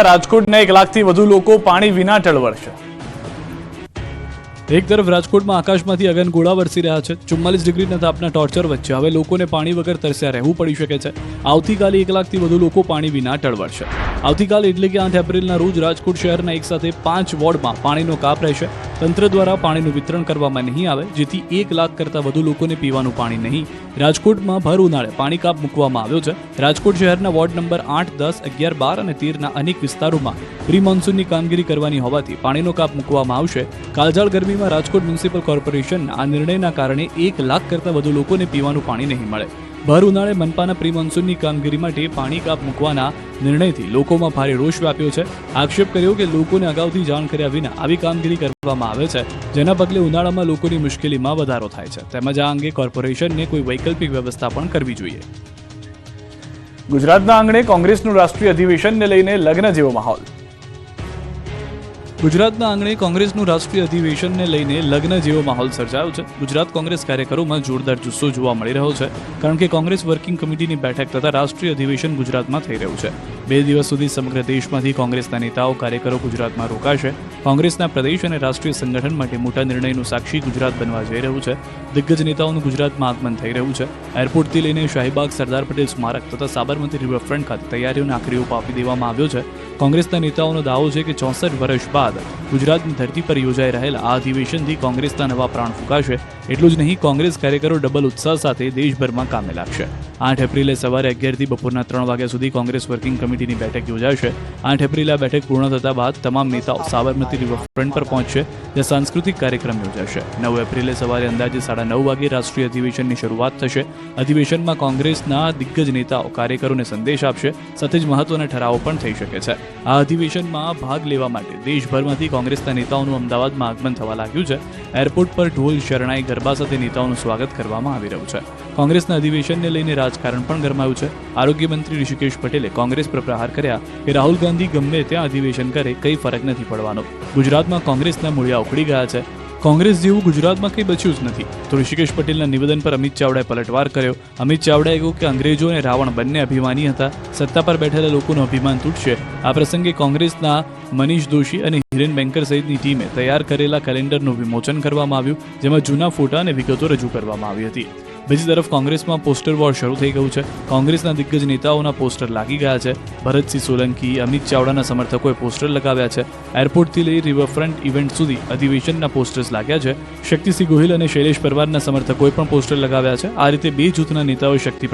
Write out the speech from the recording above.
રાજકોટના એક લાખથી વધુ લોકો પાણી વિના ટળવળશે એક તરફ રાજકોટમાં આકાશમાંથી અગનગોળા વરસી રહ્યા છે. ચુમ્માલીસ ડિગ્રીના તાપના ટોર્ચર વચ્ચે હવે લોકોને પાણી વગર તરસ્યા રહેવું પડી શકે છે. આવતીકાલે એક લાખથી વધુ લોકો પાણી વિના ટળવળશે આવતીકાલે એટલે કે આઠ એપ્રિલના રોજ રાજકોટ શહેરના એક સાથે પાંચ વોર્ડમાં પાણીનો કાપ રહેશે. તંત્ર દ્વારા પાણીનું વિતરણ કરવામાં નહીં આવે, જેથી એક લાખ કરતાં વધુ લોકોને પીવાનું પાણી નહીં. રાજકોટમાં ભર ઉનાળે પાણી કાપ મૂકવામાં આવ્યો છે. રાજકોટ શહેરના વોર્ડ નંબર આઠ, દસ, અગિયાર, બાર અને તેરના અનેક વિસ્તારોમાં પ્રી મોન્સૂનની કામગીરી કરવાની હોવાથી પાણીનો કાપ મૂકવામાં આવશે. કાળઝાળ ગરમીમાં રાજકોટ મ્યુનિસિપલ કોર્પોરેશનના આ નિર્ણયના કારણે એક લાખ કરતાં વધુ લોકોને પીવાનું પાણી નહીં મળે. ભર ઉનાળે મનપાના પ્રી મોન્સૂનની કામગીરી માટે પાણી કાપ મૂકવાના નિર્ણયથી લોકોમાં ભારે રોષ વ્યાપ્યો છે. આક્ષેપ કર્યો કે લોકોને અગાઉથી જાણ કર્યા વિના આવી કામગીરી કરવામાં આવે છે, જેના પગલે ઉનાળામાં લોકોની મુશ્કેલીમાં વધારો થાય છે. તેમજ આ અંગે કોર્પોરેશનને કોઈ વૈકલ્પિક વ્યવસ્થા પણ કરવી જોઈએ. ગુજરાતના આંગણે કોંગ્રેસનું રાષ્ટ્રીય અધિવેશનને લઈને લગ્ન જેવો માહોલ. ગુજરાતના આંગણે કોંગ્રેસનું રાષ્ટ્રીય અધિવેશનને લઈને લગ્ન જેવો માહોલ સર્જાયો છે. ગુજરાત કોંગ્રેસ કાર્યકરોમાં જોરદાર જુસ્સો જોવા મળી રહ્યો છે, કારણ કે કોંગ્રેસ વર્કિંગ કમિટીની બેઠક તથા રાષ્ટ્રીય અધિવેશન ગુજરાતમાં થઈ રહ્યું છે. બે દિવસ સુધી સમગ્ર દેશમાંથી કોંગ્રેસના નેતાઓ, કાર્યકરો ગુજરાતમાં રોકાશે. કોંગ્રેસના પ્રદેશ અને રાષ્ટ્રીય સંગઠન માટે મોટા નિર્ણયનું સાક્ષી ગુજરાત બનવા જઈ રહ્યું છે. દિગ્ગજ નેતાઓનું ગુજરાતમાં આગમન થઈ રહ્યું છે. એરપોર્ટથી લઈને શાહીબાગ, સરદાર પટેલ સ્મારક તથા સાબરમતી રિવરફ્રન્ટ ખાતે તૈયારીઓને આખરી ઓપ આપી દેવામાં આવ્યો છે. કોંગ્રેસના નેતાઓનો દાવો છે કે ચોસઠ વર્ષ બાદ ગુજરાતની ધરતી પર યોજાઈ રહેલા આ અધિવેશનથી કોંગ્રેસના નવા પ્રાણ ફૂંકાશે. એટલું જ નહીં, કોંગ્રેસ કાર્યકરો ડબલ ઉત્સાહ સાથે દેશભરમાં કામે લાગશે આઠ એપ્રિલે સવારે અગિયારથી બપોરના ત્રણ વાગ્યા સુધી કોંગ્રેસ વર્કિંગ કમિટીની બેઠક યોજાશે. આઠ એપ્રિલે આ બેઠક પૂર્ણ થતા બાદ તમામ નેતાઓ સાબરમતી રિવરફ્રન્ટ પર પહોંચશે, જ્યાં સાંસ્કૃતિક કાર્યક્રમ યોજાશે. નવ એપ્રિલે સવારે અંદાજે સાડા નવ વાગે રાષ્ટ્રીય અધિવેશનની શરૂઆત થશે. અધિવેશનમાં કોંગ્રેસના દિગ્ગજ નેતાઓ કાર્યકરોને સંદેશ આપશે, સાથે જ મહત્વના ઠરાવો પણ થઈ શકે છે. આ અધિવેશનમાં ભાગ લેવા માટે દેશભરમાંથી કોંગ્રેસના નેતાઓનું અમદાવાદમાં આગમન થવા લાગ્યું છે. એરપોર્ટ પર ઢોલ, શરણાઈ, ગરબા સાથે નેતાઓનું સ્વાગત કરવામાં આવી રહ્યું છે. કોંગ્રેસના અધિવેશનને લઈને રાજકારણ પણ ગરમાયું છે. આરોગ્ય મંત્રી ઋષિકેશ પટેલે કોંગ્રેસ પર પ્રહાર કર્યા કે રાહુલ ગાંધી ગમે ત્યાં અધિવેશન કરે, કંઈ ફરક નથી પડવાનો. ગુજરાતમાં કોંગ્રેસના મૂળિયા ઉખડી ગયા છે. કોંગ્રેસ જેવું ગુજરાતમાં કંઈ બચ્યું જ નથી. તો ઋષિકેશ પટેલના નિવેદન પર અમિત ચાવડાએ પલટવાર કર્યો. અમિત ચાવડાએ કહ્યું કે અંગ્રેજો અને રાવણ બંને અભિમાની હતા. સત્તા પર બેઠેલા લોકોનું અભિમાન તૂટશે. આ પ્રસંગે કોંગ્રેસના મનીષ દોશી અને હિરેન બેન્કર સહિતની ટીમે તૈયાર કરેલા કેલેન્ડરનું વિમોચન કરવામાં આવ્યું, જેમાં જૂના ફોટા અને વિગતો રજૂ કરવામાં આવી હતી. બીજી તરફ કોંગ્રેસમાં પોસ્ટર વોર શરૂ થઈ ગયું છે. કોંગ્રેસના દિગ્ગજ નેતાઓના પોસ્ટર લાગી ગયા છે. ભરતસિંહ સોલંકી, અમિત ચાવડાના સમર્થકોએ પોસ્ટર લગાવ્યા છે. એરપોર્ટથી લઈ રિવરફ્રન્ટ ઇવેન્ટ સુધી અધિવેશનના પોસ્ટર્સ લાગ્યા છે. શક્તિસિંહ ગોહિલ અને શૈલેષ પરમારના સમર્થકોએ પણ પોસ્ટર લગાવ્યા છે. આ રીતે બે જૂથના નેતાઓએ શક્તિ